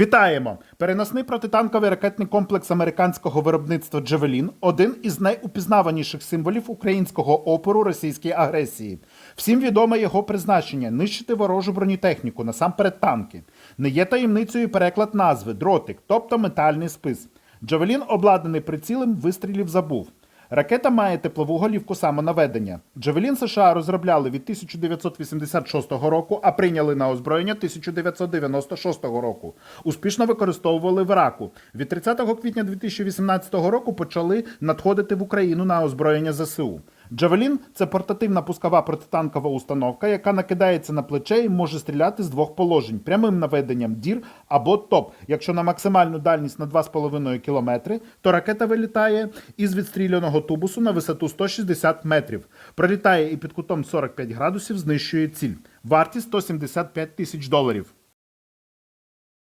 Вітаємо! Переносний протитанковий ракетний комплекс американського виробництва Джевелін один із найупізнаваніших символів українського опору російській агресії. Всім відоме його призначення нищити ворожу бронетехніку, насамперед танки. Не є таємницею переклад назви дротик, тобто метальний спис. Джавелін обладнаний прицілем вистрілів забув. Ракета має теплову голівку самонаведення. Джавелін США розробляли від 1986 року, а прийняли на озброєння 1996 року. Успішно використовували в Іраку. Від 30 квітня 2018 року почали надходити в Україну на озброєння ЗСУ. Джавелін це портативна пускова протитанкова установка, яка накидається на плече і може стріляти з двох положень: прямим наведенням дір або топ. Якщо на максимальну дальність на 2,5 км, то ракета вилітає із відстріляного тубусу на висоту 160 метрів. Пролітає і під кутом 45 градусів знищує ціль. Вартість 175 тисяч доларів.